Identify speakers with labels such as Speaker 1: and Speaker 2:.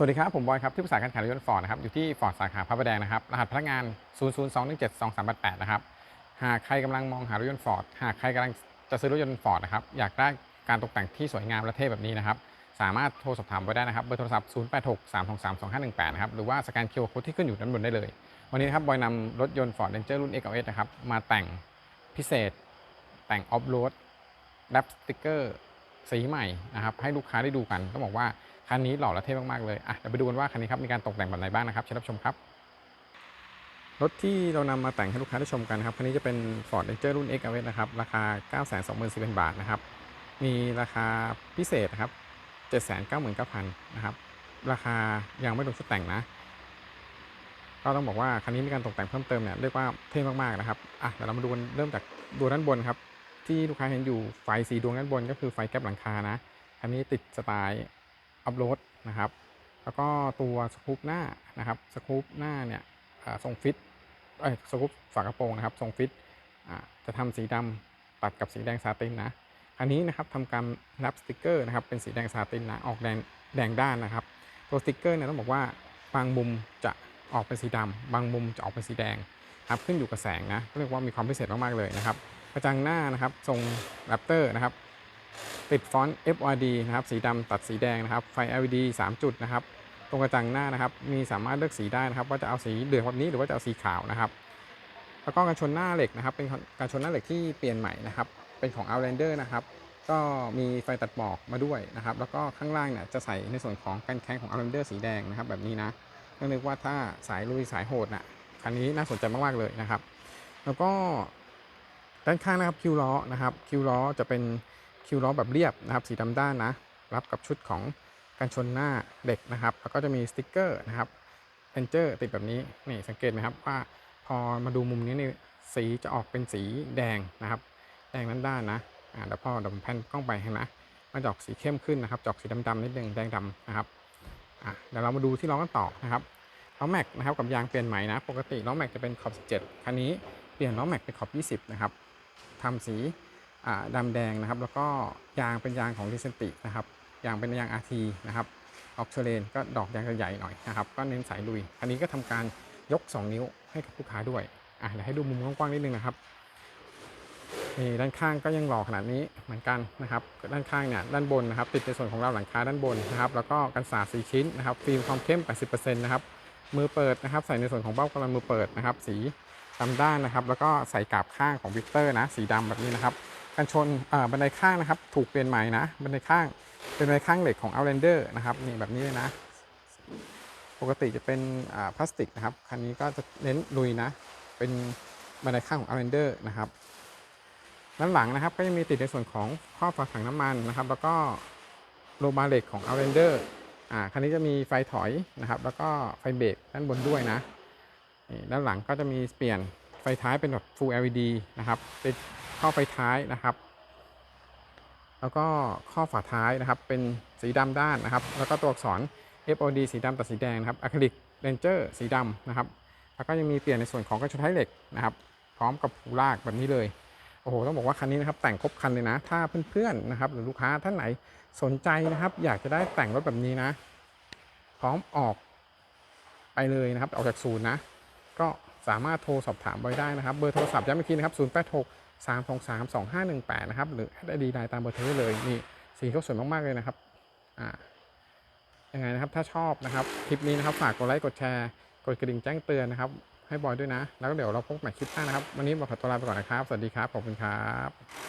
Speaker 1: สวัสดีครับ ผมบอยครับ ที่ปรึกษาการขายรถยนต์ฟอร์ดนะครับ อยู่ที่ฟอร์ดสาขาพระประแดงนะครับ รหัสพนักงาน 002172388 นะครับ หากใครกำลังมองหารถยนต์ฟอร์ดหากใครกำลังจะซื้อรถยนต์ฟอร์ดนะครับ อยากได้การตกแต่งที่สวยงามและเท่แบบนี้นะครับ สามารถโทรสอบถามไว้ได้นะครับ เบอร์โทรศัพท์ 0863232518 นะครับ หรือว่าสแกน QR Code ที่ขึ้นอยู่ด้านบนได้เลย วันนี้นะครับ บอยนำรถยนต์ Ford Ranger รุ่น X l S นะครับ มาแต่งพิเศษ แต่งออฟโรดแรปสติกเกอร์ สีใหม่นะครับให้ลูกค้าได้ดูกันต้องบอกว่าคันนี้หล่อและเท่มากๆเลยอะเดี๋ยวไปดูกันว่าคันนี้ครับมีการตกแต่งแบบไหนบ้างนะครับเชิญรับชมครับรถที่เรานำมาแต่งให้ลูกค้าได้ชมกันนะครับคันนี้จะเป็น Ford Ranger รุ่น X l S นะครับราคา 924,000 บาทนะครับมีราคาพิเศษนะครับ 799,000นะครับราคายังไม่รวมชุดแต่งนะก็ต้องบอกว่าคันนี้มีการตกแต่งเพิ่มเติมเนี่ยเรียกว่าเท่มากๆนะครับอะเดี๋ยวเรามาดูกันเริ่มจากดูด้านบนครับ ที่ลูกค้าเห็นอยู่ไฟสีดวงด้านบนก็คือไฟแก๊ปหลังคานะคันนี้ติดสไตล์อัพโหลดนะครับ แล้วก็ตัวสกูปหน้านะครับสกูปหน้าเนี่ยอ่าทรงฟิตเอ้ยสกูปฝากระโปรงนะครับทรงฟิตจะทำสีดำตัดกับสีแดงซาตินนะ อันนี้นะครับทำการรับสติกเกอร์นะครับเป็นสีแดงซาตินนะออกแดงแดงด้านนะครับ ตัวสติกเกอร์เนี่ยต้องบอกว่าบางมุมจะออกเป็นสีดำบางมุมจะออกเป็นสีแดงครับขึ้นอยู่กับแสงนะเรียกว่ามีความพิเศษมากๆเลยนะครับ กระจังหน้านะครับทรงแรปเตอร์นะครับ ติดฟอนต์ FRD นะครับ สีดำตัดสีแดงนะครับ ไฟ LED 3 จุดนะครับ ตรงกระจังหน้านะครับ มีสามารถเลือกสีได้นะครับ ว่าจะเอาสีเหลืองแบบนี้หรือว่าจะเอาสีขาวนะครับ แล้วก็กันชนหน้าเหล็กนะครับ เป็นการชนหน้าเหล็กที่เปลี่ยนใหม่นะครับ เป็นของ Outlander นะครับ ก็มีไฟตัดหมอกมาด้วยนะครับ แล้วก็ข้างล่างเนี่ยจะใส่ในส่วนของกันแข้งของ Outlander สีแดงนะครับ แบบนี้นะก็นึกว่าถ้าสายลุยสายโหดน่ะคันนี้น่าสนใจมากๆเลยนะครับ แล้วก็ ด้านข้างนะครับคิวล้อนะครับคิวล้อจะเป็นคิวล้อแบบเรียบนะครับ สีดำด้านนะ รับกับชุดของกันชนหน้าเด็กนะครับ แล้วก็จะมีสติกเกอร์นะครับเพนเจอร์ติดแบบนี้นี่สังเกตไหมครับว่าพอมาดูมุมนี้นี่สีจะออกเป็นสีแดงนะครับ แดงด้านด้านนะอ่าแล้วพอดี๋ยวผมแพนกล้องไปนะมันจะออกสีเข้มขึ้นนะครับจะออกสีดำๆนิดนึงแดงดำนะครับอะเดี๋ยวเรามาดูที่ล้อกันต่อนะครับล้อแม็กนะครับกับยางเปลี่ยนใหม่นะ ปกติล้อแม็กจะเป็นขอบ 17 คันนี้เปลี่ยนล้อแม็กเป็นขอบ 20 นะครับ ทำสีอ่าดำแดงนะครับ แล้วก็ยางเป็นยางของดิเซนตินะครับ ยางเป็นยาง RT นะครับออกเชเลนก็ดอกยางจะใหญ่หน่อยนะครับ ก็เน้นสายลุย อันนี้ก็ทำการยก 2 นิ้วให้กับลูกค้าด้วยอะเดี๋ยวให้ดูมุมกว้างๆนิดนึงนะครับนี่ด้านข้างก็ยังหล่อขนาดนี้เหมือนกันนะครับ ด้านข้างเนี่ยด้านบนนะครับ ติดในส่วนของเราหลังคาด้านบนนะครับ แล้วก็กันสาดสีชิ้นนะครับ ฟิล์มความเข้ม 80%นะครับมือเปิดนะครับ ใส่ในส่วนของเบ้ากำลังมือเปิดนะครับ สี ดำด้านนะครับ แล้วก็ใส่กาบข้างของวิกเตอร์นะ สีดำแบบนี้นะครับกันชนบันไดข้างนะครับ ถูกเปลี่ยนใหม่นะ บันไดข้างเป็นบันไดข้างเหล็กของ Outlander นะครับนี่แบบนี้เลยนะ ปกติจะเป็นพลาสติกนะครับ คันนี้ก็จะเน้นลุยนะ เป็นบันไดข้างของ Outlander นะครับด้านหลังนะครับก็จะมีติดในส่วนของครอบฝาถังน้ำมันนะครับ แล้วก็โลบาเหล็กของ Outlander อ่าคันนี้จะมีไฟถอยนะครับ แล้วก็ไฟเบรกด้านบนด้วยนะ ด้านหลังก็จะมีเปลี่ยนไฟท้ายเป็นแบบ Full LED นะครับติดข้อไฟท้ายนะครับ แล้วก็ข้อฝาท้ายนะครับ เป็นสีดำด้านนะครับ แล้วก็ตัวอักษร FOD สีดำตัดสีแดงนะครับอะคริลิกเรนเจอร์สีดำนะครับ แล้วก็ยังมีเปลี่ยนในส่วนของกระชนท้ายเหล็กนะครับ พร้อมกับหูลากแบบนี้เลย โอ้โห ต้องบอกว่าคันนี้นะครับแต่งครบคันเลยนะ ถ้าเพื่อนๆนะครับ หรือลูกค้าท่านไหนสนใจนะครับ อยากจะได้แต่งรถแบบนี้นะ พร้อมออกไปเลยนะครับ ออกจากศูนย์นะ ก็สามารถโทรสอบถามไว้ได้นะครับ เบอร์โทรศัพท์ย้ำอีกทีนะครับ 0 8 6 3 2 3 2 5 1 8 นะครับ หรือได้ดีไลน์ตามเบอร์โทรได้เลยนี่สีเขาสวยมาก ๆ เลยนะครับอ่ายังไงนะครับถ้าชอบนะครับคลิปนี้นะครับฝากกดไลค์กดแชร์กดกระดิ่งแจ้งเตือนนะครับ ให้บอยด้วยนะ แล้วเดี๋ยวเราพบใหม่คลิปหน้านะครับ วันนี้บอยขอตัวลาไปก่อนนะครับ สวัสดีครับขอบคุณครับ